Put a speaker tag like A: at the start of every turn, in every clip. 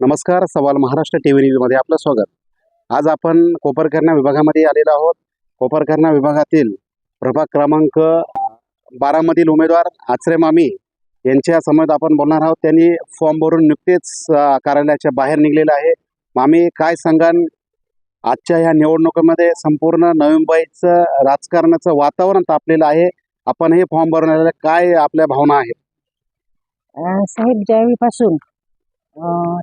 A: नमस्कार सवाल Maharashtra T V न्यूजमध्ये आपलं स्वागत. आज आपण कोपरकरणा विभागामध्ये आलेलो आहोत. कोपरकरणा विभागातील प्रभाग क्रमांक बारामधील उमेदवार आचरे मामी यांच्या समोर आपण बोलणार आहोत. त्यांनी फॉर्म भरून नुकतेच कार्यालयाच्या बाहेर निघलेलं आहे. मामी काय सांगाल? आजच्या ह्या निवडणुकीमध्ये संपूर्ण नवी मुंबईचं राजकारणाचं वातावरण तापलेलं आहे. आपण हे फॉर्म भरून काय आपल्या भावना आहेत?
B: साहेब ज्यावेळीपासून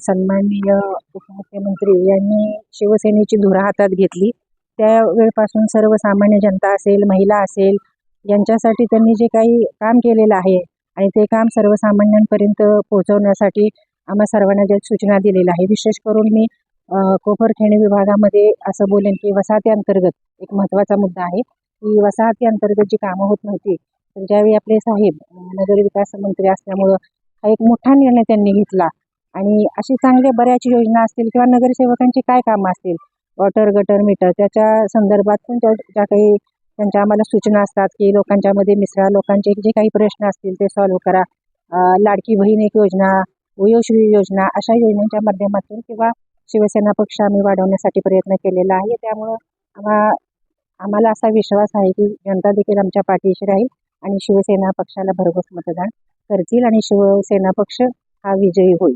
B: सन्माननीय उपमुख्यमंत्री यांनी शिवसेनेची धुरा हातात घेतली. त्यावेळपासून सर्वसामान्य जनता असेल महिला असेल यांच्यासाठी त्यांनी जे काही काम केलेलं आहे आणि ते काम सर्वसामान्यांपर्यंत पोहोचवण्यासाठी आम्हा सर्वांना ज्या सूचना दिलेल्या आहे विशेष करून मी कोपरखेणी विभागामध्ये असं बोलेन की वसाहती अंतर्गत एक महत्त्वाचा मुद्दा आहे की वसाहती अंतर्गत जी कामं होत नव्हती तर ज्यावेळी आपले साहेब नगरविकास मंत्री असल्यामुळं हा एक मोठा निर्णय त्यांनी घेतला. आणि अशी चांगल्या बऱ्याच योजना असतील किंवा नगरसेवकांची काय कामं असतील? वॉटर गटर मीटर त्याच्या संदर्भात पण ज्या ज्या काही त्यांच्या आम्हाला सूचना असतात की लोकांच्यामध्ये मिसळा लोकांचे जे काही प्रश्न असतील ते सॉल्व्ह करा. लाडकी बहीण एक योजना वयोश्री योजना अशा योजनांच्या माध्यमातून किंवा शिवसेना पक्ष आम्ही वाढवण्यासाठी प्रयत्न केलेला आहे. त्यामुळं आम्हा आम्हाला असा विश्वास आहे की जनता देखील आमच्या पाठीशी राहील आणि शिवसेना पक्षाला भरघोस मतदान करतील आणि शिवसेना पक्ष हा विजयी होईल.